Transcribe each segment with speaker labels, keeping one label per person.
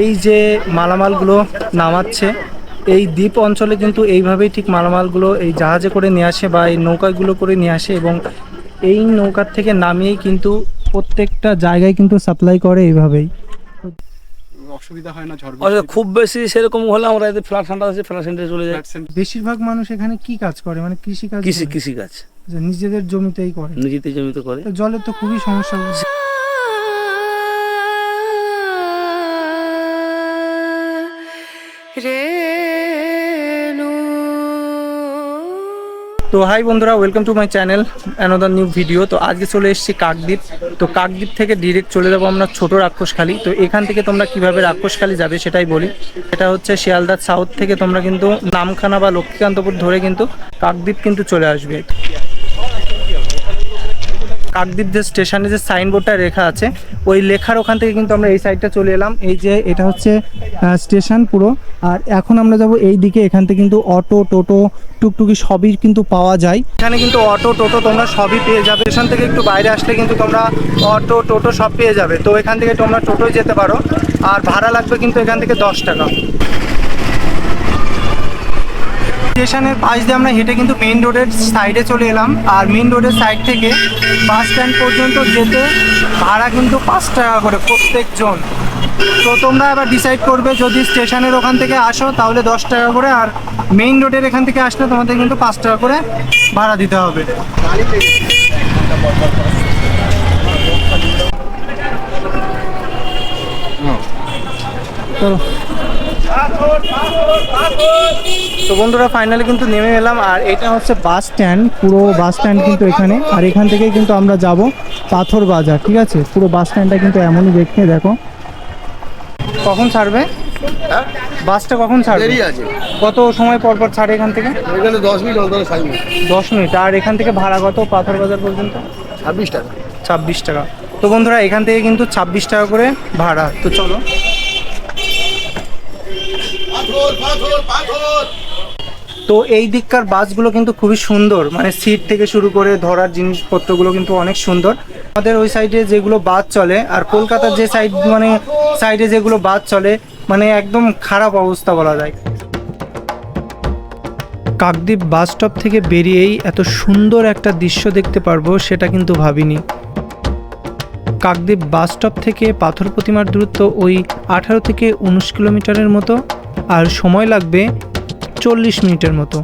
Speaker 1: এই যে মালামালগুলো নামাচ্ছে এই দ্বীপ অঞ্চলে কিন্তু এইভাবেই ঠিক মালামালগুলো এই জাহাজে করে নিয়ে আসে বা এই নৌকাগুলো করে নিয়ে আসে এবং এই নৌকার থেকে নামিয়েই কিন্তু প্রত্যেকটা জায়গায় কিন্তু সাপ্লাই করে এইভাবেই।
Speaker 2: অসুবিধা হয় না ঝড়
Speaker 3: খুব বেশি সেরকম হলে আমরা এদের ফ্ল্যাট সেন্টার আছে ফ্ল্যাট সেন্টারে চলে যাই।
Speaker 1: বেশিরভাগ মানুষ এখানে কি কাজ করে? মানে কৃষি কাজ
Speaker 3: কৃষি কৃষি কাজ
Speaker 1: যে নিজেদের জমিতেই করে।
Speaker 3: নিজেদের জমিতে করে।
Speaker 1: জলের তো খুবই সমস্যা। তো হাই বন্ধুরা welcome to my channel another new video তো আজকে চলে এসেছি কাকদ্বীপ। তো কাকদ্বীপ থেকে ডিরেক্ট চলে যাব আমরা ছোট রাক্ষসখালি। তো এখান থেকে তোমরা কীভাবে রাক্ষসখালি যাবে সেটাই বলি। এটা হচ্ছে শিয়ালদার সাউথ থেকে তোমরা কিন্তু নামখানা বা লক্ষ্মীকান্তপুর ধরে কিন্তু কাকদ্বীপ কিন্তু চলে আসবে। কাকদ্বীপ যে স্টেশনে যে সাইনবোর্ডটা লেখা আছে, ওই লেখার ওখান থেকে কিন্তু আমরা এই সাইডটা চলে এলাম। এই যে এটা হচ্ছে স্টেশন পুরো। আর এখন আমরা যাব এই দিকে, এখান থেকে কিন্তু অটো, টোটো, টুকটুকি সবই কিন্তু পাওয়া যায়। এখানে কিন্তু অটো, টোটো তোমরা সবই পেয়ে যাবে। স্টেশন থেকে একটু বাইরে আসলে কিন্তু তোমরা অটো, টোটো সব পেয়ে যাবে। তো এখান থেকে তোমরা টোটোয় যেতে পারো। আর ভাড়া লাগবে কিন্তু এখান থেকে দশ টাকা। স্টেশনের পাশ দিয়ে আমরা হেঁটে কিন্তু মেন রোডের সাইডে চলে এলাম। আর মেইন রোডের সাইড থেকে বাস স্ট্যান্ড পর্যন্ত যেতে ভাড়া কিন্তু পাঁচ টাকা করে প্রত্যেকজন। তো তোমরা এবার ডিসাইড করবে, যদি স্টেশনের ওখান থেকে আসো তাহলে দশ টাকা করে, আর মেইন রোডের এখান থেকে আসলে তোমাদের কিন্তু পাঁচ টাকা করে ভাড়া দিতে হবে। চলো। তো বন্ধুরা ফাইনালি কিন্তু নেমে এলাম আর এটা হচ্ছে বাস স্ট্যান্ড পুরো বাস স্ট্যান্ড কিন্তু এখানে। আর এখান থেকেই কিন্তু আমরা যাব পাথর বাজার ঠিক আছে? পুরো বাস স্ট্যান্ডটা কিন্তু এমনই দেখতে দেখো। কখন ছাড়বে? বাসটা কখন ছাড়বে? কত সময় পর পর ছাড়ে এখান থেকে?
Speaker 2: এখানে দশ মিনিট অন্তর মিনিট।
Speaker 1: দশ মিনিট। আর এখান থেকে ভাড়া কত পাথর বাজার পর্যন্ত?
Speaker 2: ছাব্বিশ টাকা।
Speaker 1: ছাব্বিশ টাকা। তো বন্ধুরা এখান থেকে কিন্তু ছাব্বিশ টাকা করে ভাড়া। তো চলো। তো এই দিককার বাসগুলো কিন্তু খুবই সুন্দর। মানে সিট থেকে শুরু করে ধরার জিনিসপত্রগুলো কিন্তু অনেক সুন্দর। আমাদের ওই সাইডে যেগুলো বাস চলে আর কলকাতার যে সাইড মানে সাইডে যেগুলো বাস চলে মানে একদম খারাপ অবস্থা বলা যায়। কাকদ্বীপ বাস স্টপ থেকে বেরিয়েই এত সুন্দর একটা দৃশ্য দেখতে পারব সেটা কিন্তু ভাবিনি। কাকদ্বীপ বাস স্টপ থেকে পাথর প্রতিমার দূরত্ব ওই আঠারো থেকে উনিশ কিলোমিটারের মতো। আর সময় লাগবে চল্লিশ মিনিটের মতো।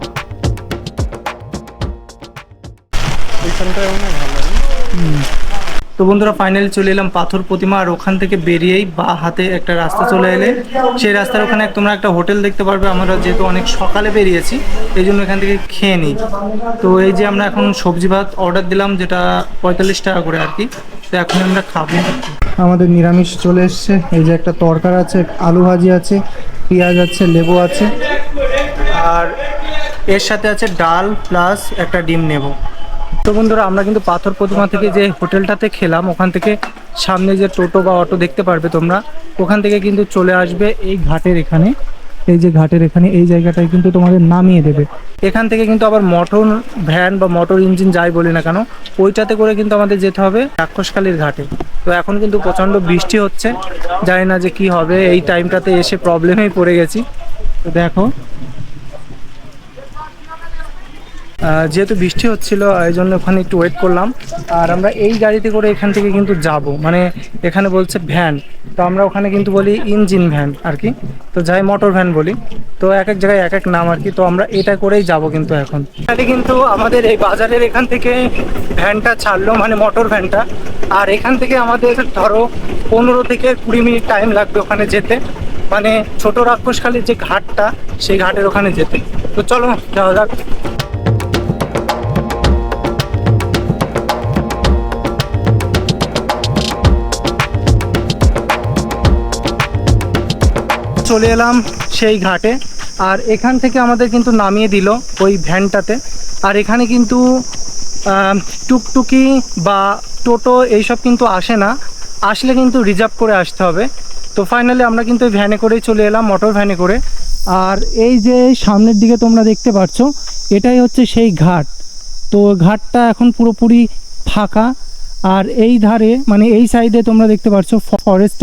Speaker 1: তো বন্ধুরা ফাইনালি চলে এলাম পাথর প্রতিমা আর ওখান থেকে বেরিয়েই বা হাতে একটা রাস্তা চলে এলে। সেই রাস্তার ওখানে তোমরা একটা হোটেল দেখতে পারবে। আমরা যেহেতু অনেক সকালে বেরিয়েছি, এই জন্য এখান থেকে খেয়ে নিই। তো এই যে আমরা এখন সবজি ভাত অর্ডার দিলাম, যেটা পঁয়তাল্লিশ টাকা করে আর কি। তো এখন আমরা খাব। আমাদের নিরামিষ চলে এসছে। এই যে একটা তরকার আছে, আলু ভাজি আছে পেঁয়াজ আছে, লেবু আছে। আর এর সাথে আছে ডাল প্লাস একটা ডিম নেব। তো বন্ধুরা, আমরা কিন্তু পাথর প্রতিমা থেকে যে হোটেলটাতে খেলাম, ওখান থেকে সামনে যে টোটো বা অটো দেখতে পারবে তোমরা, ওখান থেকে কিন্তু চলে আসবে এই ঘাটের এখানে। এই যে ঘাটের এখানে এই জায়গাটায় কিন্তু তোমাদের নামিয়ে দেবে। এখান থেকে কিন্তু আবার মটর ভ্যান বা মটর ইঞ্জিন যাই বলি না কেন, ওইটাতে করে কিন্তু আমাদের যেতে হবে রাক্ষসকালীর ঘাটে। তো এখন কিন্তু প্রচণ্ড বৃষ্টি হচ্ছে, জানি না যে কি হবে, এই টাইমটাতে এসে প্রবলেমেই পড়ে গেছি। তো দেখো যেহেতু বৃষ্টি হচ্ছিল, এই জন্য ওখানে একটু ওয়েট করলাম। আর আমরা এই গাড়িতে করে এখান থেকে কিন্তু যাব। মানে এখানে বলছে ভ্যান তো আমরা ওখানে কিন্তু বলি ইঞ্জিন ভ্যান আর কি। তো যাই মোটর ভ্যান বলি। তো এক এক জায়গায় এক এক নাম আর কি। তো আমরা এটা করেই যাব কিন্তু এখন। এখানে কিন্তু আমাদের এই বাজারের এখান থেকে ভ্যানটা ছাড়লো মানে মোটর ভ্যানটা আর এখান থেকে আমাদের ধরো পনেরো থেকে কুড়ি মিনিট টাইম লাগবে ওখানে যেতে। মানে ছোট রাক্ষসখালীর যে ঘাটটা, সেই ঘাটের ওখানে যেতে। তো চলো, যাওয়া যাক। চলে এলাম সেই ঘাটে। আর এখান থেকে আমাদের কিন্তু নামিয়ে দিল ওই ভ্যানটাতে। আর এখানে কিন্তু টুকটুকি বা টোটো এইসব কিন্তু আসে না। আসলে কিন্তু রিজার্ভ করে আসতে হবে। তো ফাইনালি আমরা কিন্তু এই ভ্যানে করেই চলে এলাম মোটর ভ্যানে করে। আর এই যে সামনের দিকে তোমরা দেখতে পাচ্ছ এটাই হচ্ছে সেই ঘাট। তো ঘাটটা এখন পুরোপুরি ফাঁকা। আর এই ধারে মানে এই সাইডে তোমরা দেখতে পাচ্ছ ফরেস্ট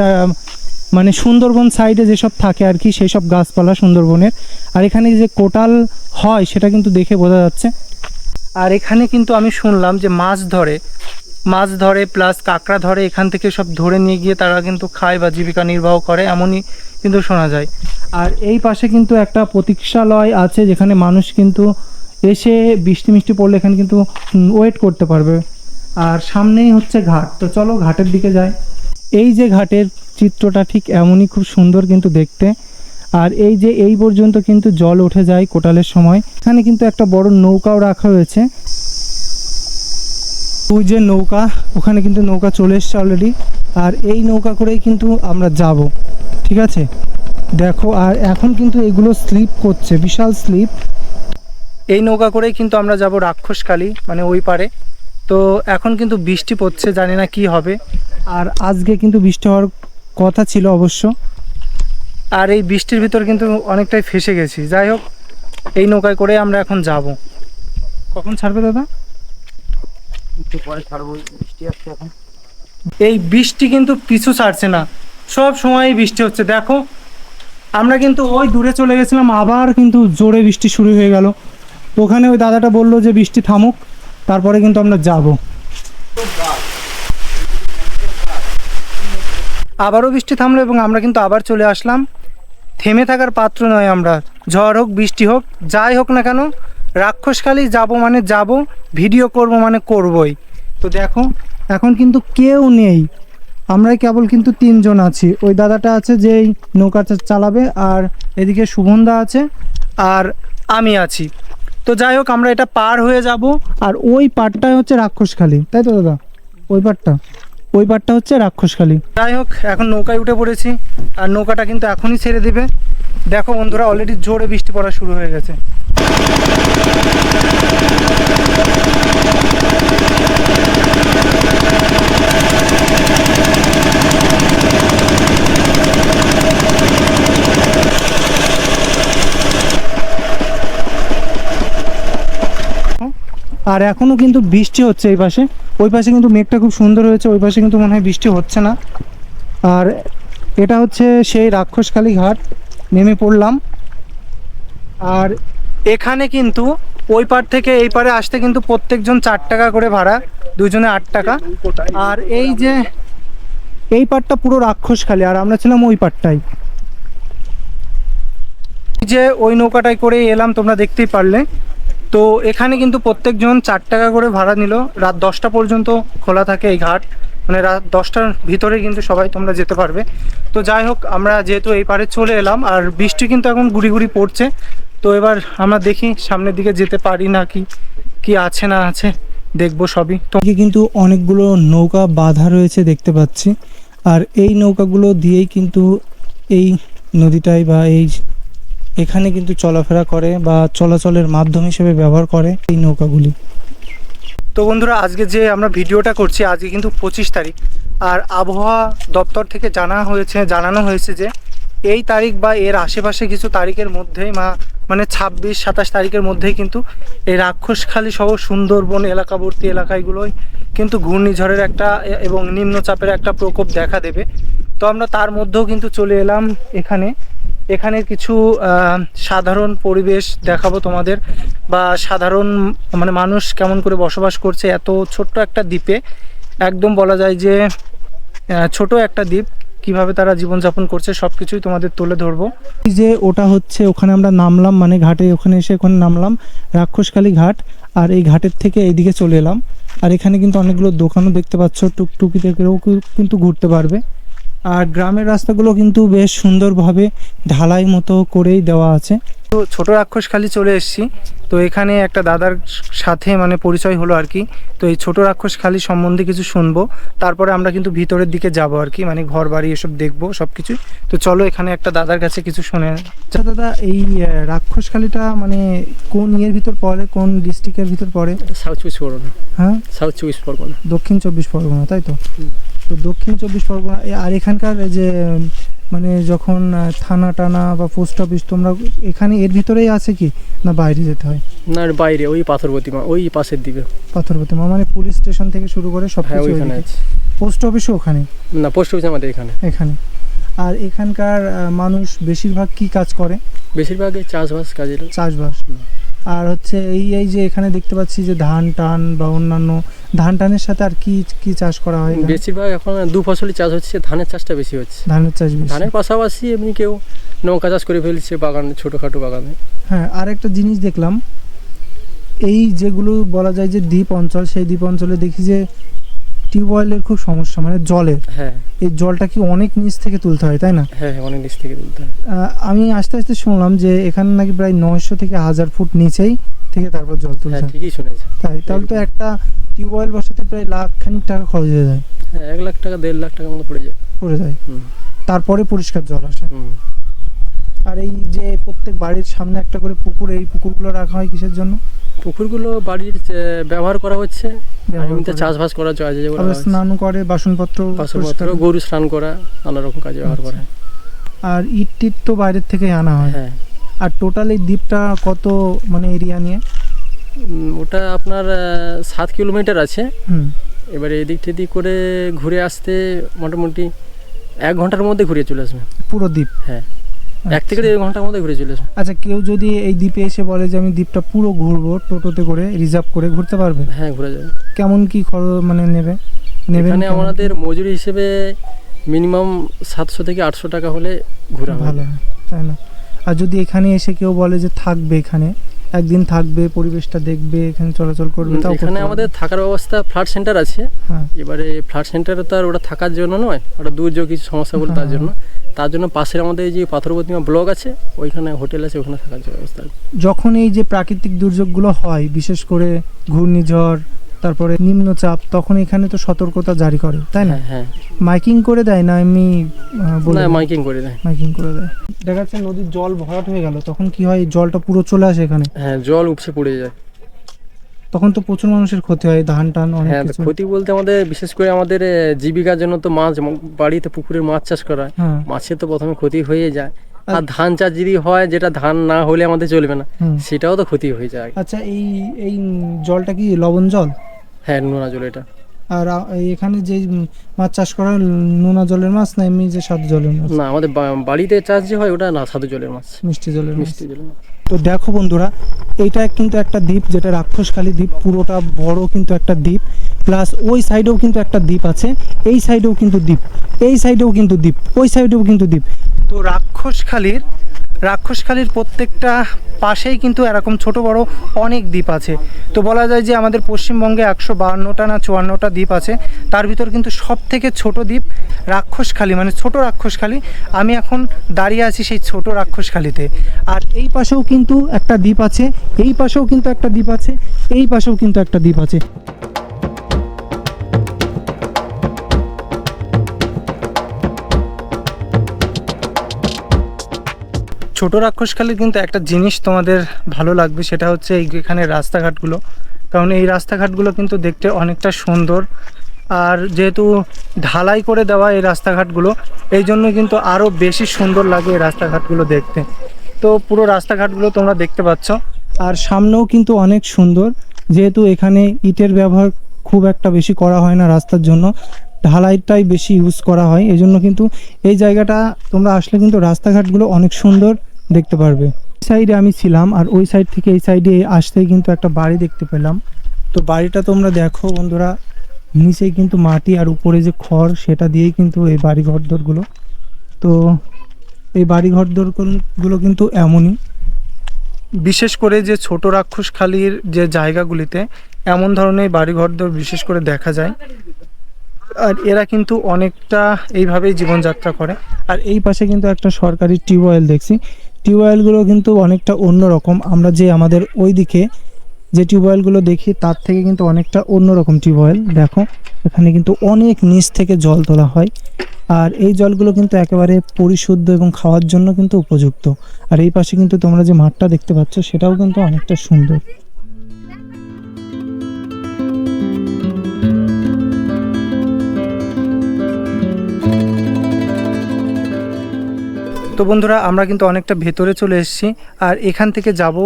Speaker 1: মানে সুন্দরবন সাইডে যেসব থাকে আর কি সেই সব গাছপালা সুন্দরবনের। আর এখানে যে কোটাল হয়, সেটা কিন্তু দেখে বোঝা যাচ্ছে। আর এখানে কিন্তু আমি শুনলাম যে মাছ ধরে মাছ ধরে প্লাস কাঁকড়া ধরে এখান থেকে সব ধরে নিয়ে গিয়ে তারা কিন্তু খায় বা জীবিকা নির্বাহ করে, এমনই কিন্তু শোনা যায়। আর এই পাশে কিন্তু একটা প্রতীক্ষালয় আছে, যেখানে মানুষ কিন্তু এসে বৃষ্টি মিষ্টি পড়লে এখানে কিন্তু ওয়েট করতে পারবে। আর সামনেই হচ্ছে ঘাট। তো চলো ঘাটের দিকে যাই। এই যে ঘাটের চিত্রটা ঠিক এমনই খুব সুন্দর কিন্তু দেখতে। আর এই যে এই পর্যন্ত কিন্তু জল উঠে যায় কোটালের সময়। এখানে কিন্তু একটা বড় নৌকাও রাখা হয়েছে। ওই যে নৌকা, ওখানে কিন্তু নৌকা চলে এসছে অলরেডি আর এই নৌকা করেই কিন্তু আমরা যাব, ঠিক আছে? দেখো, আর এখন কিন্তু এগুলো স্লিপ করছে, বিশাল স্লিপ এই নৌকা করেই কিন্তু আমরা যাব রাক্ষসকালী মানে ওই পারে। তো এখন কিন্তু বৃষ্টি পড়ছে, জানি না কি হবে। আর আজকে কিন্তু বৃষ্টি হওয়ার কথা ছিল অবশ্য। আর এই বৃষ্টির ভিতর কিন্তু অনেকটাই ফেসে গেছি। যাই হোক এই নৌকায় করে আমরা এখন যাব। কখন ছাড়বে দাদা?
Speaker 3: একটু পরে ছাড়বো বৃষ্টি আসছে এখন।
Speaker 1: এই বৃষ্টি কিন্তু পিছু ছাড়ছে না। সব সময় বৃষ্টি হচ্ছে। দেখো আমরা কিন্তু ওই দূরে চলে গেছিলাম আবার কিন্তু জোরে বৃষ্টি শুরু হয়ে গেল। ওখানে ওই দাদাটা বলল যে বৃষ্টি থামুক তারপরে কিন্তু আমরা যাব। আবারও বৃষ্টি থামলো এবং আমরা কিন্তু আবার চলে আসলাম। থেমে থাকার পাত্র নয় আমরা। ঝড় হোক, বৃষ্টি হোক, যাই হোক না কেন রাক্ষসকালী যাব মানে যাব, ভিডিও করব মানে করবই। তো দেখো, এখন কিন্তু কেউ নেই। আমরাই কেবল কিন্তু তিনজন আছি। ওই দাদাটা আছে যে এই নৌকাটা চালাবে আর এদিকে সুগন্ধা আছে আর আমি আছি। তো যাই হোক, আমরা এটা পার হয়ে যাব। আর ওই পারটাই হচ্ছে রাক্ষসখালী তাই তো দাদা? ওই পারটা ওই পারটা হচ্ছে রাক্ষসখালী যাই হোক এখন নৌকায় উঠে পড়েছি আর নৌকাটা কিন্তু এখনই ছেড়ে দিবে। দেখো বন্ধুরা অলরেডি জোরে বৃষ্টি পড়া শুরু হয়ে গেছে। আর এখনও কিন্তু বৃষ্টি হচ্ছে এই পাশে। ওই পাশে কিন্তু মেঘটা খুব সুন্দর হয়েছে, ওই পাশে কিন্তু মনে হয় বৃষ্টি হচ্ছে না। আর এটা হচ্ছে সেই রাক্ষসকালী ঘাট, নেমে পড়লাম। আর এখানে কিন্তু ওই পার থেকে এই পারে আসতে কিন্তু প্রত্যেকজন চার টাকা করে ভাড়া, দুজনে আট টাকা। আর এই যে এই পারটা পুরো রাক্ষসখালী আর আমরা ছিলাম ওই পারটাই। যে ওই নৌকাটায় করে এলাম, তোমরা দেখতেই পারলে। তো এখানে কিন্তু প্রত্যেকজন চার টাকা করে ভাড়া নিল। রাত দশটা পর্যন্ত খোলা থাকে এই ঘাট। মানে রাত দশটার ভিতরে কিন্তু সবাই তোমরা যেতে পারবে। তো যাই হোক, আমরা যেহেতু এই পারে চলে এলাম, আর বৃষ্টি কিন্তু এখন গুড়ি গুড়ি পড়ছে। তো এবার আমরা দেখি সামনের দিকে যেতে পারি না কি কি আছে না আছে, দেখব সবই। তো কিন্তু অনেকগুলো নৌকা বাঁধা রয়েছে দেখতে পাচ্ছি। আর এই নৌকাগুলো দিয়েই কিন্তু এই নদীটায় বা এই এখানে কিন্তু চলাফেরা করে বা চলাচলের মাধ্যম হিসেবে ব্যবহার করে এই নৌকাগুলি। তো বন্ধুরা, আজকে যে আমরা ভিডিওটা করছি, আজকে কিন্তু পঁচিশ তারিখ। আর আবহাওয়া দপ্তর থেকে জানা হয়েছে, জানানো হয়েছে যে এই তারিখ বা এর আশেপাশে কিছু তারিখের মধ্যেই মা মানে ছাব্বিশ, সাতাশ তারিখের মধ্যেই কিন্তু এই রাক্ষসখালী সহ সুন্দরবন এলাকাবর্তী এলাকাগুলোই কিন্তু ঘূর্ণিঝড়ের একটা এবং নিম্নচাপের একটা প্রকোপ দেখা দেবে। তো আমরা তার মধ্যেও কিন্তু চলে এলাম এখানে। এখানে কিছু সাধারণ পরিবেশ দেখাবো তোমাদের। বা সাধারণ মানে মানুষ কেমন করে বসবাস করছে, এত ছোট্ট একটা দ্বীপে। একদম বলা যায় যে ছোট একটা দ্বীপ। কীভাবে তারা জীবনযাপন করছে সব কিছুই তোমাদের তুলে ধরবো। এই যে ওটা হচ্ছে, ওখানে আমরা নামলাম মানে ঘাটে ওখানে এসে ওখানে নামলাম, রাক্ষসকালী ঘাট। আর এই ঘাটের থেকে এইদিকে চলে এলাম। আর এখানে কিন্তু অনেকগুলো দোকানও দেখতে পাচ্ছ টুকটুকি থেকেও কিন্তু ঘুরতে পারবে। আর গ্রামের রাস্তাগুলো কিন্তু বেশ সুন্দরভাবে ঢালাই মতো করেই দেওয়া আছে। তো ছোট রাক্ষসখালি চলে এসেছি। তো এখানে একটা দাদার সাথে মানে পরিচয় হলো আর কি। তো এই ছোট রাক্ষসখালি সম্বন্ধে কিছু শুনব। তারপরে আমরা কিন্তু ভিতরের দিকে যাব আর কি মানে ঘর বাড়ি এসব দেখব সব কিছু তো চলো এখানে একটা দাদার কাছে কিছু শুনে আচ্ছা দাদা এই রাক্ষসখালিটা মানে কোন ইয়ের ভিতর পড়ে কোন ডিস্ট্রিক্টের ভিতর পড়ে?
Speaker 3: সাউথ চব্বিশ পরগনা।
Speaker 1: হ্যাঁ?
Speaker 3: সাউথ চব্বিশ পরগনা।
Speaker 1: দক্ষিণ চব্বিশ পরগনা তাই তো? তো দক্ষিণ চব্বিশ পরগনা আর এখানকার যে মানে যখন থানা টানা বা পোস্ট অফিস তোমরা এখানে এর ভিতরেই আছে কি? না বাইরে যেতে হয়?
Speaker 3: না বাইরে ওই পাথর প্রতিমা ওই পাশের দিকে।
Speaker 1: পাথর প্রতিমা মানে পুলিশ স্টেশন থেকে শুরু করে সব
Speaker 3: হ্যাঁ
Speaker 1: কিছু
Speaker 3: ওইখানে আছে।
Speaker 1: পোস্ট অফিসও ওখানে?
Speaker 3: না পোস্ট অফিস আমাদের এখানে।
Speaker 1: এখানে। আর এখানকার মানুষ বেশিরভাগ কি কাজ করে?
Speaker 3: বেশিরভাগই চাষবাস কাজের
Speaker 1: চাষবাস। আর হচ্ছে এই এই যে এখানে দেখতে পাচ্ছি যে ধান টান বা অন্যান্য ধান টানের সাথে আর কি কি চাষ করা হয়
Speaker 3: বেশিরভাগ এখন দু ফসলই চাষ হচ্ছে ধানের চাষটা বেশি হচ্ছে।
Speaker 1: ধানের চাষ বেশি।
Speaker 3: ধানের পাশাপাশি এমনি কেউ নৌকা চাষ করে ফেলছে বাগানে ছোটোখাটো বাগানে।
Speaker 1: হ্যাঁ আর একটা জিনিস দেখলাম এই যেগুলো বলা যায় যে দ্বীপ অঞ্চল সেই দ্বীপ অঞ্চলে দেখি যে টিউবওয়েলের খুব সমস্যা মানে জলের।
Speaker 3: হ্যাঁ।
Speaker 1: এই জলটা কি অনেক নিচ থেকে তুলতে হয় তাই না?
Speaker 3: হ্যাঁ হ্যাঁ, অনেক নিচ থেকে তুলতে হয়।
Speaker 1: আমি আস্তে আস্তে শুনলাম যে এখানে নাকি প্রায় নয়শো থেকে হাজার ফুট নিচেই থেকে তারপর জল তুলতে
Speaker 3: হ্যাঁ। ঠিকই শুনেছে
Speaker 1: তাই তাহলে তো একটা টিউবওয়েল বসাতে প্রায় লাখ খানিক টাকা খরচ হয়ে যায়।
Speaker 3: হ্যাঁ এক লাখ টাকা দেড় লাখ টাকা মতো পড়ে যায়।
Speaker 1: পড়ে যায়। তারপরে পরিষ্কার জল আসে। আর এই যে প্রত্যেক বাড়ির সামনে একটা করে পুকুর এই পুকুরগুলো রাখা হয় কিসের জন্য?
Speaker 3: পুকুরগুলো বাড়ির ব্যবহার করা হচ্ছে। এমনিতে চাষবাস করা যায় যেগুলো
Speaker 1: আবার স্নান করে বাসনপত্র
Speaker 3: বাসনপত্র গরু স্নান করা নানা রকম কাজে ব্যবহার করা।
Speaker 1: আর ইট টিট তো বাইরের থেকে আনা হয়।
Speaker 3: হ্যাঁ।
Speaker 1: আর টোটাল এই দ্বীপটা কত মানে এরিয়া নিয়ে?
Speaker 3: ওটা আপনার সাত কিলোমিটার আছে। এবারে এদিক টেদিক করে ঘুরে আসতে মোটামুটি এক ঘণ্টার মধ্যে ঘুরে চলে আসবে।
Speaker 1: পুরো দ্বীপ?
Speaker 3: হ্যাঁ। এক থেকে দেড় ঘণ্টার মধ্যে ঘুরে চলে আসবে।
Speaker 1: আচ্ছা কেউ যদি এই দ্বীপে এসে বলে যে আমি দ্বীপটা পুরো ঘুরবো টোটোতে করে রিজার্ভ করে ঘুরতে পারবে?
Speaker 3: হ্যাঁ ঘুরে যাবে।
Speaker 1: কেমন কি খরচ মানে নেবে?
Speaker 3: নেবে
Speaker 1: মানে
Speaker 3: আমাদের মজুরি হিসেবে মিনিমাম সাতশো থেকে আটশো টাকা হলে ঘোরা
Speaker 1: ভালো তাই না? আর যদি এখানে এসে কেউ বলে যে থাকবে এখানে একদিন থাকবে পরিবেশটা দেখবে এখানে চলাচল করবে তাও
Speaker 3: এখানে আমাদের থাকার ব্যবস্থা ফ্ল্যাট সেন্টার আছে।
Speaker 1: হ্যাঁ।
Speaker 3: এবারে ফ্ল্যাট সেন্টারে তো আর ওটা থাকার জন্য নয় ওটা দুর্যোগ কিছু সমস্যা বলে তার
Speaker 1: হ্যাঁ।
Speaker 3: জন্য। তার জন্য পাশের আমাদের এই যে পাথর প্রতিমা ব্লক আছে ওইখানে হোটেল আছে ওখানে থাকার ব্যবস্থা
Speaker 1: যখন এই যে প্রাকৃতিক দুর্যোগগুলো হয় বিশেষ করে ঘূর্ণিঝড় তারপরে নিম্নচাপ তখন এখানে তো সতর্কতা জারি করে তাই না?
Speaker 3: হ্যাঁ হ্যাঁ।
Speaker 1: মাইকিং করে দেয় না এমনি
Speaker 3: না মাইকিং করে দেয়।
Speaker 1: মাইকিং করে দেয়। দেখা যাচ্ছে নদীর জল ভরাট হয়ে গেল তখন কি হয় জলটা পুরো চলে আসে এখানে?
Speaker 3: হ্যাঁ জল উপসে পড়ে যায়।
Speaker 1: তখন তো প্রচুর মানুষের ক্ষতি হয় ধান টান অনেক
Speaker 3: হ্যাঁ
Speaker 1: কিছু।
Speaker 3: ক্ষতি বলতে আমাদের বিশেষ করে আমাদের জীবিকার জন্য তো মাছ বাড়িতে পুকুরে মাছ চাষ করা হয়।
Speaker 1: হ্যাঁ।
Speaker 3: মাছের তো প্রথমে ক্ষতি হয়ে যায়। আর- ধান চাষ যদি হয় যেটা ধান না হলে আমাদের চলবে না। সেটাও তো ক্ষতি হয়ে যায়।
Speaker 1: আচ্ছা এই এই জলটা কি লবণ জল?
Speaker 3: হ্যাঁ নোনা জল এটা।
Speaker 1: আর এখানে যে মাছ চাষ করা নোনা জলের মাছ না এমনি যে সাদা জলের মাছ?
Speaker 3: না আমাদের বাড়িতে চাষ যে হয় ওটা না সাধু জলের মাছ।
Speaker 1: মিষ্টি জলের
Speaker 3: মিষ্টি জলের মাছ।
Speaker 1: তো দেখো বন্ধুরা এইটা কিন্তু একটা দ্বীপ যেটা রাক্ষসখালী দ্বীপ পুরোটা বড় কিন্তু একটা দ্বীপ প্লাস ওই সাইডেও কিন্তু একটা দ্বীপ আছে এই সাইডেও কিন্তু দ্বীপ এই সাইডেও কিন্তু দ্বীপ ওই সাইডেও কিন্তু দ্বীপ। তো রাক্ষসখালীর রাক্ষসখালীর প্রত্যেকটা পাশেই কিন্তু এরকম ছোট বড় অনেক দ্বীপ আছে। তো বলা যায় যে আমাদের পশ্চিমবঙ্গে একশো বাহান্নটা না চুয়ান্নটা দ্বীপ আছে, তার ভিতর কিন্তু সব থেকে ছোট দ্বীপ রাক্ষসখালী মানে ছোট রাক্ষসখালী। আমি এখন দাঁড়িয়ে আছি সেই ছোট রাক্ষসখালীতে। আর এই পাশেও কিন্তু একটা দ্বীপ আছে, এই পাশেও কিন্তু একটা দ্বীপ আছে, এই পাশেও কিন্তু একটা দ্বীপ আছে। ছোট রাক্ষসখালীর কিন্তু একটা জিনিস তোমাদের ভালো লাগবে, সেটা হচ্ছে এই এখানে রাস্তাঘাটগুলো। কারণ এই রাস্তাঘাটগুলো কিন্তু দেখতে অনেকটা সুন্দর। আর যেহেতু ঢালাই করে দেওয়া এই রাস্তাঘাটগুলো, এই জন্য কিন্তু আরও বেশি সুন্দর লাগে এই রাস্তাঘাটগুলো দেখতে। তো পুরো রাস্তাঘাটগুলো তোমরা দেখতে পাচ্ছ। আর সামনেও কিন্তু অনেক সুন্দর। যেহেতু এখানে ইটের ব্যবহার খুব একটা বেশি করা হয় না রাস্তার জন্য, ঢালাইটাই বেশি ইউজ করা হয়। এই জন্য কিন্তু এই জায়গাটা তোমরা আসলে কিন্তু রাস্তাঘাটগুলো অনেক সুন্দর দেখতে পারবে। সাইডে আমি ছিলাম আর ওই সাইড থেকে এই সাইডে আসতেই কিন্তু একটা বাড়ি দেখতে পেলাম। তো বাড়িটা তোমরা দেখো বন্ধুরা, নিচে কিন্তু মাটি আর উপরে যে খড়, সেটা দিয়েই কিন্তু এই বাড়ি ঘরদোরগুলো তো এই বাড়ি ঘরদোরগুলো কিন্তু এমনই। বিশেষ করে যে ছোট রাক্ষসখালীর যে জায়গাগুলিতে এমন ধরনের বাড়ি ঘরদোর বিশেষ করে দেখা যায়। আর এরা কিন্তু অনেকটা এইভাবেই জীবনযাত্রা করে। আর এই পাশে কিন্তু একটা সরকারি টিউবওয়েল দেখছি। টিউবওয়েলগুলো কিন্তু অনেকটা অন্য রকম আমরা যে আমাদের ওই দিকে যে টিউবওয়েলগুলো দেখি, তার থেকে কিন্তু অনেকটা অন্য রকম টিউবওয়েল। দেখো, এখানে কিন্তু অনেক নিচ থেকে জল তোলা হয়। আর এই জলগুলো কিন্তু একেবারে পরিশুদ্ধ এবং খাওয়ার জন্য কিন্তু উপযুক্ত। আর এই পাশে কিন্তু তোমরা যে মাঠটা দেখতে পাচ্ছ, সেটাও কিন্তু অনেকটা সুন্দর। তো বন্ধুরা, আমরা কিন্তু অনেকটা ভেতরে চলে এসেছি আর এখান থেকে যাব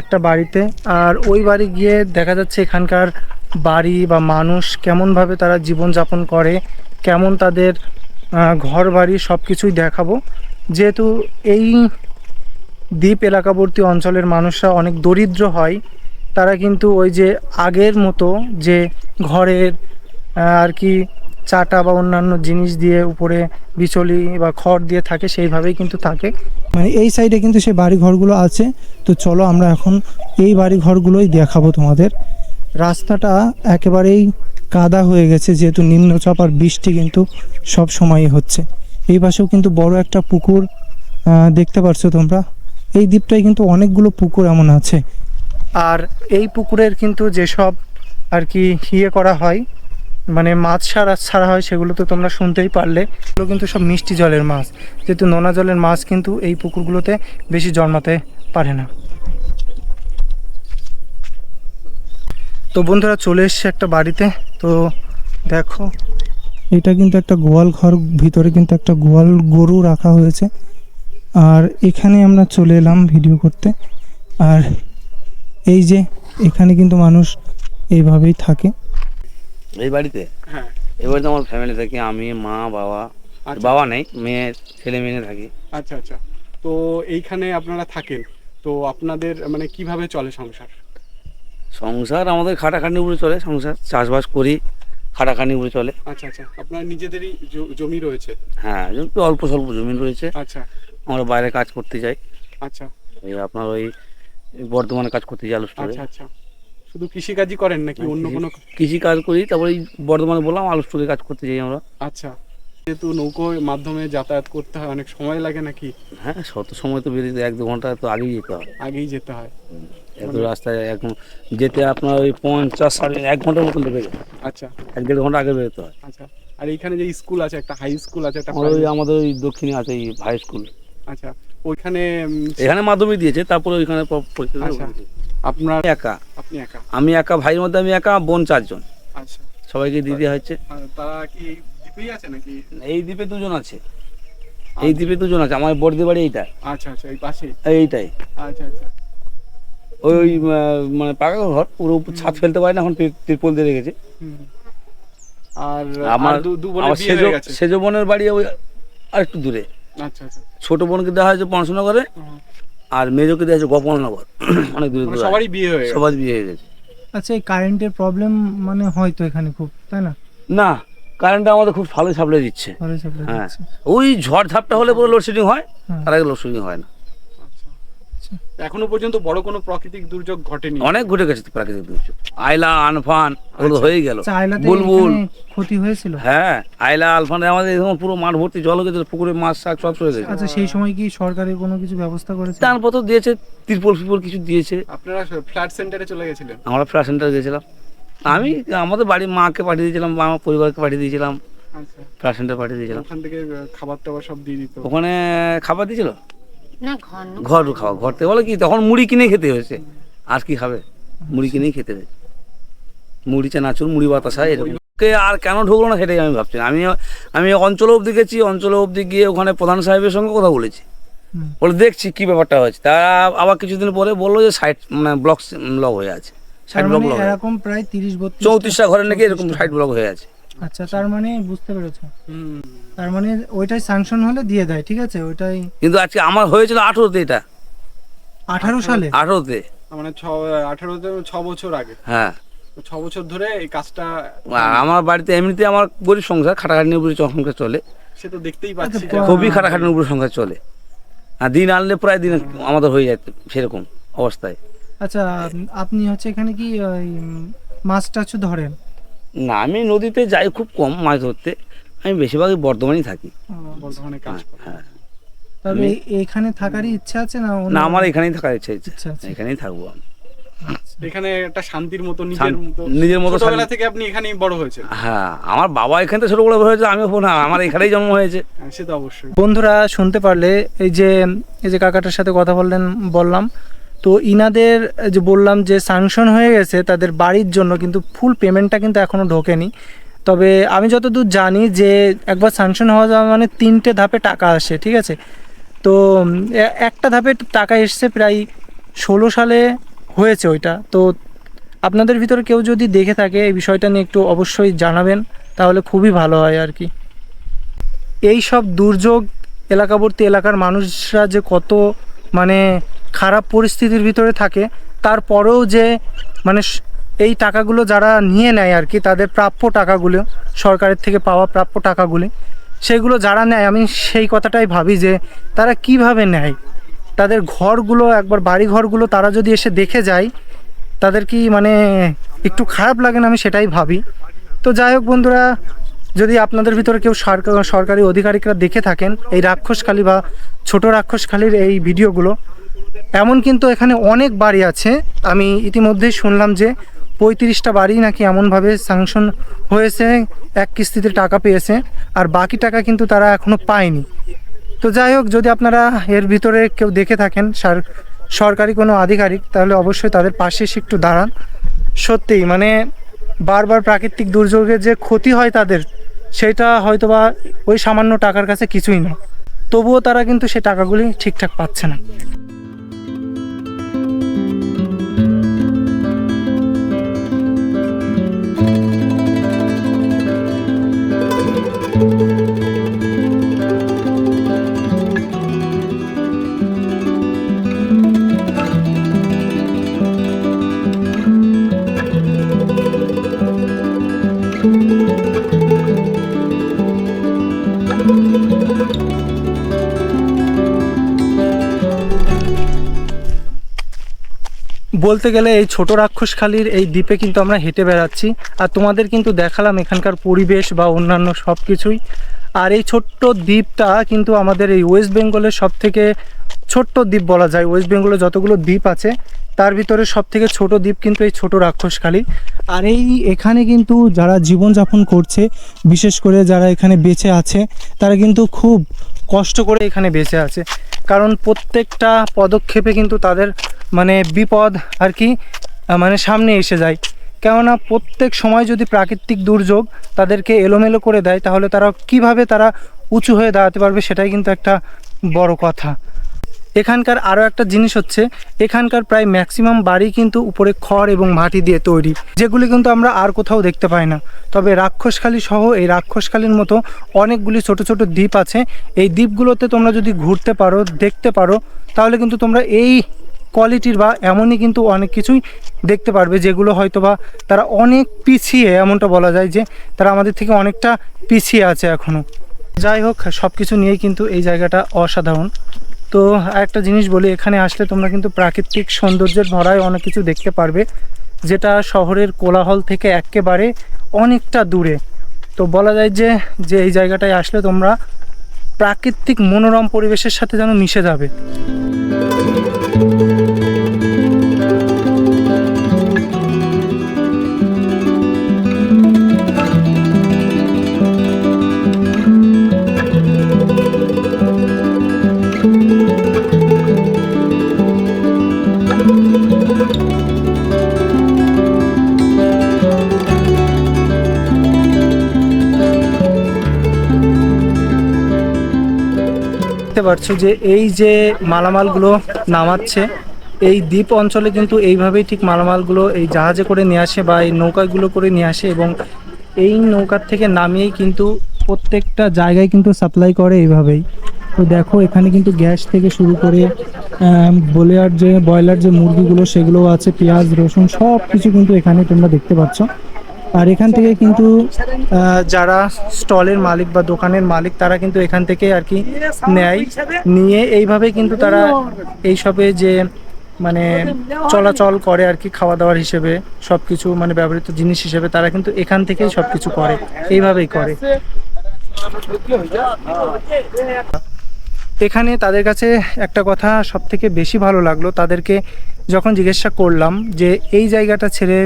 Speaker 1: একটা বাড়িতে। আর ওই বাড়ি গিয়ে দেখা যাচ্ছে এখানকার বাড়ি বা মানুষ কেমনভাবে তারা জীবনযাপন করে, কেমন তাদের ঘর বাড়ি সব কিছুই দেখাবো। যেহেতু এই দ্বীপ এলাকাবর্তী অঞ্চলের মানুষরা অনেক দরিদ্র হয়, তারা কিন্তু ওই যে আগের মতো যে ঘরের আর কি চাটা বা অন্যান্য জিনিস দিয়ে উপরে বিচলি বা খড় দিয়ে থাকে সেইভাবেই কিন্তু থাকে। মানে এই সাইডে কিন্তু সেই বাড়ি ঘরগুলো আছে। তো চলো আমরা এখন এই বাড়ি ঘরগুলোই দেখাবো তোমাদের। রাস্তাটা একেবারেই কাদা হয়ে গেছে যেহেতু নিম্নচাপ আর বৃষ্টি কিন্তু সব সময়ই হচ্ছে। এই পাশেও কিন্তু বড় একটা পুকুর দেখতে পারছ তোমরা? এই দ্বীপটায় কিন্তু অনেকগুলো পুকুর এমন আছে। আর এই পুকুরের কিন্তু যেসব আর কি ইয়ে করা হয় মানে মাছ ছাড়া ছাড়া হয়, সেগুলো তো তোমরা শুনতেই পারলে। এগুলো কিন্তু সব মিষ্টি জলের মাছ। যেহেতু নোনা জলের মাছ কিন্তু এই পুকুরগুলোতে বেশি জন্মাতে পারে না। তো বন্ধুরা, চলে এসছে একটা বাড়িতে। তো দেখো, এটা কিন্তু একটা গোয়াল ঘর, ভিতরে কিন্তু একটা গোয়াল গরু রাখা হয়েছে। আর এখানে আমরা চলে এলাম ভিডিও করতে। আর এই যে, এখানে কিন্তু মানুষ এইভাবেই থাকে।
Speaker 4: এই বাড়িতে?
Speaker 2: হ্যাঁ।
Speaker 4: এই বাড়িতে আমার ফ্যামিলি থাকি আমি মা বাবা।
Speaker 2: আচ্ছা।
Speaker 4: বাবা নেই মেয়ে ছেলে মেয়ে থাকি।
Speaker 2: আচ্ছা আচ্ছা। তো এইখানে আপনারা থাকেন তো আপনাদের মানে কীভাবে চলে সংসার?
Speaker 4: সংসার আমাদের খাটাখাটনি উপরে চলে সংসার চাষবাস করি খাটাখাটনি উপরে চলে।
Speaker 2: আচ্ছা আচ্ছা। আপনার নিজেদেরই জমি রয়েছে?
Speaker 4: হ্যাঁ একটু অল্প স্বল্প জমি রয়েছে।
Speaker 2: আচ্ছা।
Speaker 4: আমরা বাইরে কাজ করতে যাই।
Speaker 2: আচ্ছা।
Speaker 4: এই আপনার ওই বর্ধমানে কাজ করতে যাই আলু
Speaker 2: আচ্ছা আচ্ছা। শুধু কৃষিকাজই করেন নাকি অন্য কোনো
Speaker 4: কৃষি কাজ করি তারপরে এই বর্ধমানে বললাম আলু স্টোরে কাজ করতে যাই আমরা।
Speaker 2: আচ্ছা যেহেতু নৌকোর মাধ্যমে যাতায়াত করতে হয় অনেক সময় লাগে নাকি?
Speaker 4: হ্যাঁ শত সময় তো বেরিয়ে এক দু ঘণ্টা তো আগেই যেতে হয়।
Speaker 2: আগেই যেতে হয়।
Speaker 4: এত রাস্তায় এখন যেতে আপনার ওই পঞ্চাশ সাড়ে এক ঘণ্টার মতন লেগে যায়।
Speaker 2: আচ্ছা।
Speaker 4: এক দেড় ঘণ্টা আগে বেরোতে হয়।
Speaker 2: আচ্ছা আর এইখানে যে স্কুল আছে একটা হাই স্কুল আছে একটা
Speaker 4: ওই আমাদের ওই দক্ষিণে আছে এই হাই স্কুল
Speaker 2: আচ্ছা ওইখানে
Speaker 4: এখানে মাধ্যমিক দিয়েছে তারপরে ওইখানে
Speaker 2: আচ্ছা। আপনার
Speaker 4: একা?
Speaker 2: আপনি একা।
Speaker 4: আমি একা ভাইয়ের মধ্যে আমি একা বোন চারজন।
Speaker 2: আচ্ছা।
Speaker 4: সবাইকে দিদি হচ্ছে
Speaker 2: আর তারা কি এই দ্বীপেই আছে নাকি?
Speaker 4: এই দ্বীপে দুজন আছে। এই দ্বীপে দুজন আছে। আমার বড়দি বাড়ি এইটা
Speaker 2: আচ্ছা আচ্ছা এই পাশেই?
Speaker 4: এইটাই।
Speaker 2: আচ্ছা আচ্ছা।
Speaker 4: ওই মানে পাকা ঘর পুরো ছাদ ফেলতে পারে না এখন তিরপল দিয়ে রেখেছে।
Speaker 2: আর
Speaker 4: আমার সেজ বোনের বাড়ি ওই আর একটু দূরে।
Speaker 2: আচ্ছা আচ্ছা।
Speaker 4: ছোট বোনকে দেওয়া হয়েছে পড়াশোনা করে। আর মেজকে দেওয়া গোপাল নগর অনেক দূরে দূরে।
Speaker 2: সবারই বিয়ে হয়ে গেছে।
Speaker 4: সবার বিয়ে হয়ে গেছে।
Speaker 1: আচ্ছা এই কারেন্টের প্রবলেম মানে হয়তো এখানে খুব তাই না?
Speaker 4: না কারেন্টটা আমাদের খুব ভালো সাপ্লাই দিচ্ছে।
Speaker 1: ভালো সাপ্লাই
Speaker 4: হ্যাঁ।
Speaker 1: দিচ্ছে।
Speaker 4: ওই ঝড় ঝাপটা হলে পুরো লোডশেডিং হয়
Speaker 1: হ্যাঁ।
Speaker 4: তার আগে লোডশেডিং হয় না।
Speaker 2: এখনও পর্যন্ত বড় কোনো প্রাকৃতিক দুর্যোগ ঘটেনি।
Speaker 4: অনেক ঘটে গেছে প্রাকৃতিক দুর্যোগ। আইলা আনফান ওগুলো হয়ে গেল।
Speaker 1: আচ্ছা
Speaker 4: বুলবুল।
Speaker 1: ক্ষতি হয়েছিল?
Speaker 4: হ্যাঁ আইলা আলফান আমাদের এরকম পুরো মাঠ ভর্তি জল হয়ে গেছে পুকুরে মাছ শাক সব চলে গেছে।
Speaker 1: আচ্ছা সেই সময় কি সরকারের কোনো কিছু ব্যবস্থা করেছে?
Speaker 4: দানপত্র দিয়েছে তিরপল ফিরপল কিছু দিয়েছে।
Speaker 2: আপনারা ফ্ল্যাট সেন্টারে চলে গেছিলেন?
Speaker 4: আমরা ফ্ল্যাট সেন্টার গেছিলাম। আমি আমাদের বাড়ির মাকে পাঠিয়ে দিয়েছিলাম বা আমার পরিবারকে পাঠিয়ে দিয়েছিলাম।
Speaker 2: আচ্ছা।
Speaker 4: ফ্ল্যাট সেন্টার পাঠিয়ে দিয়েছিলাম।
Speaker 2: ওখান থেকে খাবার টাবার সব দিয়ে দিত।
Speaker 4: ওখানে খাবার দিয়েছিল? ঘর খাওয়া ঘর থেকে বলে কি তখন মুড়ি কিনে খেতে হয়েছে। আর কি খাবে মুড়ি কিনেই খেতে হয়েছে। মুড়ি চানাচুর মুড়ি বাতাসা এরকম। কে আর কেন ঢুকলো না সেটাই আমি ভাবছি না। আমি আমি অঞ্চল অবধি গেছি অঞ্চল অবধি গিয়ে ওখানে প্রধান সাহেবের সঙ্গে কথা বলেছি। বলে দেখছি কি ব্যাপারটা হয়েছে। তা আবার কিছুদিন পরে বলল যে সাইড মানে ব্লক ব্লক হয়ে আছে। সাইড ব্লক
Speaker 1: এরকম প্রায় তিরিশ
Speaker 4: চৌত্রিশটা ঘরের নাকি এরকম সাইড ব্লক হয়ে আছে।
Speaker 1: আচ্ছা তার মানে বুঝতে পেরেছ।
Speaker 2: হুম।
Speaker 1: তার মানে ওইটাই স্যাংশন হলে দিয়ে দেয় ঠিক আছে? ওইটাই
Speaker 4: কিন্তু আজকে আমার হয়েছিল আঠেরোতে এটা।
Speaker 1: আঠারো সালে?
Speaker 4: আঠেরোতে।
Speaker 2: মানে ছ আঠারোতে ছ বছর আগে।
Speaker 4: হ্যাঁ।
Speaker 2: ছ বছর ধরে এই কাজটা
Speaker 4: আমার বাড়িতে এমনিতে আমার গরিব সংসার খাটাখাটির উপরে সংসার চলে।
Speaker 2: সে তো দেখতেই পাচ্ছি
Speaker 4: খুবই খাটাখাটির উপরে সংসার চলে। আর দিন আনলে প্রায় দিন আমাদের হয়ে যায় সেরকম অবস্থায়।
Speaker 1: আচ্ছা আপনি হচ্ছে এখানে কি ওই মাছ টাছ ধরেন?
Speaker 4: না আমি নদীতে যাই খুব কম মাছ ধরতে। আমি বেশিরভাগই বর্ধমানেই থাকি।
Speaker 2: বর্ধমানে কাজ
Speaker 4: হ্যাঁ
Speaker 1: তবে এই- এইখানে থাকারই ইচ্ছা আছে না
Speaker 4: না আমার এখানেই থাকার ইচ্ছা ইচ্ছে
Speaker 1: আচ্ছা আচ্ছা
Speaker 4: এখানেই থাকব আমি।
Speaker 2: এখানে একটা শান্তির মতো নিজের মতো
Speaker 4: নিজের মতো
Speaker 2: ছোটবেলা থেকে আপনি এখানেই বড় হয়েছেন।
Speaker 4: হ্যাঁ আমার বাবা এখান থেকে ছোটবেলা হয়েছে আমিও না আমার এখানেই জন্ম হয়েছে।
Speaker 2: হ্যাঁ, সে তো অবশ্যই।
Speaker 1: বন্ধুরা শুনতে পারলে এই যে এই যে কাকাটার সাথে কথা বললেন বললাম তো ইনাদের যে বললাম যে স্যাংশন হয়ে গেছে তাদের বাড়ির জন্য, কিন্তু ফুল পেমেন্টটা কিন্তু এখনও ঢোকেনি। তবে আমি যতদূর জানি যে একবার স্যাংশন হওয়া যাওয়া মানে তিনটে ধাপে টাকা আসে, ঠিক আছে? তো একটা ধাপে টাকা এসছে প্রায় ষোলো সালে হয়েছে ওইটা। তো আপনাদের ভিতরে কেউ যদি দেখে থাকে এই বিষয়টা নিয়ে একটু অবশ্যই জানাবেন, তাহলে খুবই ভালো হয় আর কি। এই সব দুর্যোগ এলাকাবর্তী এলাকার মানুষরা যে কত মানে খারাপ পরিস্থিতির ভিতরে থাকে, তারপরেও যে মানে এই টাকাগুলো যারা নিয়ে নেয় আর কি, তাদের প্রাপ্য টাকাগুলো, সরকারের থেকে পাওয়া প্রাপ্য টাকাগুলি, সেগুলো যারা নেয়, আমি সেই কথাটাই ভাবি যে তারা কীভাবে নেয়? তাদের ঘরগুলো, একবার বাড়ি ঘরগুলো তারা যদি এসে দেখে যায়, তাদের কি মানে একটু খারাপ লাগে না? আমি সেটাই ভাবি। তো যাই হোক বন্ধুরা, যদি আপনাদের ভিতরে কেউ সরকারি অধিকারিকরা দেখে থাকেন, এই রাক্ষসখালী বা ছোট রাক্ষসখালীর এই ভিডিওগুলো এমন কিন্তু এখানে অনেক বাড়ি আছে। আমি ইতিমধ্যেই শুনলাম যে পঁয়ত্রিশটা বাড়ি নাকি এমনভাবে স্যাংশন হয়েছে, এক কিস্তিতে টাকা পেয়েছে, আর বাকি টাকা কিন্তু তারা এখনও পায়নি। তো যাই হোক, যদি আপনারা এর ভিতরে কেউ দেখে থাকেন, সার- সরকারি কোনো আধিকারিক, তাহলে অবশ্যই তাদের পাশে এসে একটু দাঁড়ান। সত্যিই মানে বারবার প্রাকৃতিক দুর্যোগের যে ক্ষতি হয় তাদের, সেটা হয়তো বা ওই সামান্য টাকার কাছে কিছুই না। তবুও তারা কিন্তু সে টাকাগুলি ঠিকঠাক পাচ্ছে না। বলতে গেলে এই ছোট রাক্ষসখালীর এই দ্বীপে কিন্তু আমরা হেঁটে বেড়াচ্ছি। আর তোমাদের কিন্তু দেখালাম এখানকার পরিবেশ বা অন্যান্য সব কিছুই আর এই ছোট্ট দ্বীপটা কিন্তু আমাদের এই ওয়েস্ট বেঙ্গলের সব থেকে ছোট্ট দ্বীপ বলা যায়। ওয়েস্ট বেঙ্গলে যতগুলো দ্বীপ আছে, তার ভিতরে সব থেকে ছোট দ্বীপ কিন্তু এই ছোট রাক্ষসখালী আর এই এখানে কিন্তু যারা জীবনযাপন করছে, বিশেষ করে যারা এখানে বেঁচে আছে, তারা কিন্তু খুব কষ্ট করে এখানে বেঁচে আছে। কারণ প্রত্যেকটা পদক্ষেপে কিন্তু তাদের মানে বিপদ আর কি মানে সামনে এসে যায়। কেননা প্রত্যেক সময় যদি প্রাকৃতিক দুর্যোগ তাদেরকে এলোমেলো করে দেয়, তাহলে তারা কীভাবে তারা উঁচু হয়ে দাঁড়াতে পারবে সেটাই কিন্তু একটা বড় কথা। এখানকার আরও একটা জিনিস হচ্ছে, এখানকার প্রায় ম্যাক্সিমাম বাড়ি কিন্তু উপরে খড় এবং মাটি দিয়ে তৈরি, যেগুলি কিন্তু আমরা আর কোথাও দেখতে পাই না। তবে রাক্ষসখালী সহ এই রাক্ষসখালীর মতো অনেকগুলি ছোট ছোট দ্বীপ আছে। এই দ্বীপগুলোতে তোমরা যদি ঘুরতে পারো, দেখতে পারো, তাহলে কিন্তু তোমরা এই কোয়ালিটির বা এমনই কিন্তু অনেক কিছুই দেখতে পারবে, যেগুলো হয়তো বা তারা অনেক পিছিয়ে, এমনটা বলা যায় যে তারা আমাদের থেকে অনেকটা পিছিয়ে আছে এখনও যাই হোক সব কিছু নিয়েই কিন্তু এই জায়গাটা অসাধারণ। তো একটা জিনিস বলি, এখানে আসলে তোমরা কিন্তু প্রাকৃতিক সৌন্দর্যের ভরায় অনেক কিছু দেখতে পারবে, যেটা শহরের কোলাহল থেকে একেবারে অনেকটা দূরে। তো বলা যায় যে যে এই জায়গাটায় আসলে তোমরা প্রাকৃতিক মনোরম পরিবেশের সাথে যেন মিশে যাবে। পাচ্ছ যে এই যে মালামালগুলো নামাচ্ছে, এই দ্বীপ অঞ্চলে কিন্তু এইভাবেই ঠিক মালামালগুলো এই জাহাজে করে নিয়ে আসে বা এই নৌকাগুলো করে নিয়ে আসে এবং এই নৌকার থেকে নামিয়েই কিন্তু প্রত্যেকটা জায়গায় কিন্তু সাপ্লাই করে এইভাবেই। তো দেখো, এখানে কিন্তু গ্যাস থেকে শুরু করে বলেয়ার যে, ব্রয়লার যে মুরগিগুলো, সেগুলোও আছে, পেঁয়াজ, রসুন সব কিছু কিন্তু এখানে তোমরা দেখতে পাচ্ছ। আর এখান থেকে কিন্তু যারা স্টলের মালিক বা দোকানের মালিক, তারা কিন্তু এখান থেকে আর কি নেয়। নিয়ে এইভাবে কিন্তু তারা এইসবে যে মানে চলাচল করে আর কি খাওয়া দাওয়ার হিসেবে সব কিছু মানে ব্যবহৃত জিনিস হিসেবে, তারা কিন্তু এখান থেকেই সব কিছু করে। এইভাবেই করে। এখানে তাদের কাছে একটা কথা সব থেকে বেশি ভালো লাগল, তাদেরকে যখন জিজ্ঞাসা করলাম যে, এই জায়গাটা ছেড়ে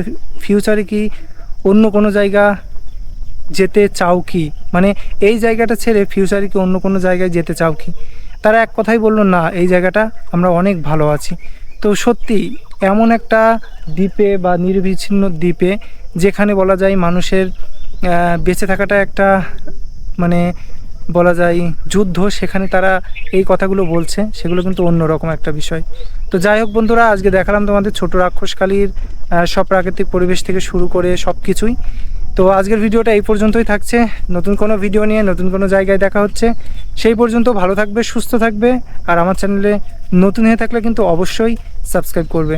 Speaker 1: ফিউচারে কি অন্য কোনো জায়গা যেতে চাও কি? মানে এই জায়গাটা ছেড়ে ফিউচারে কি অন্য কোনো জায়গায় যেতে চাও কি? তারা এক কথাই বলল, না, এই জায়গাটা আমরা অনেক ভালো আছি। তো সত্যি এমন একটা দ্বীপে বা নির্বিচ্ছিন্ন দ্বীপে যেখানে বলা যায় মানুষের বেঁচে থাকাটা একটা মানে বলা যায়, যুদ্ধ, সেখানে তারা এই কথাগুলো বলছে, সেগুলো কিন্তু অন্যরকম একটা বিষয়। তো যাই হোক বন্ধুরা, আজকে দেখালাম তোমাদের ছোট রাক্ষসকালীর সব প্রাকৃতিক পরিবেশ থেকে শুরু করে সব কিছুই। তো আজকের ভিডিওটা এই পর্যন্তই থাকছে। নতুন কোনো ভিডিও নিয়ে নতুন কোনো জায়গায় দেখা হচ্ছে। সেই পর্যন্ত ভালো থাকবে, সুস্থ থাকবে, আর আমার চ্যানেলে নতুন হয়ে থাকলে কিন্তু অবশ্যই সাবস্ক্রাইব করবে।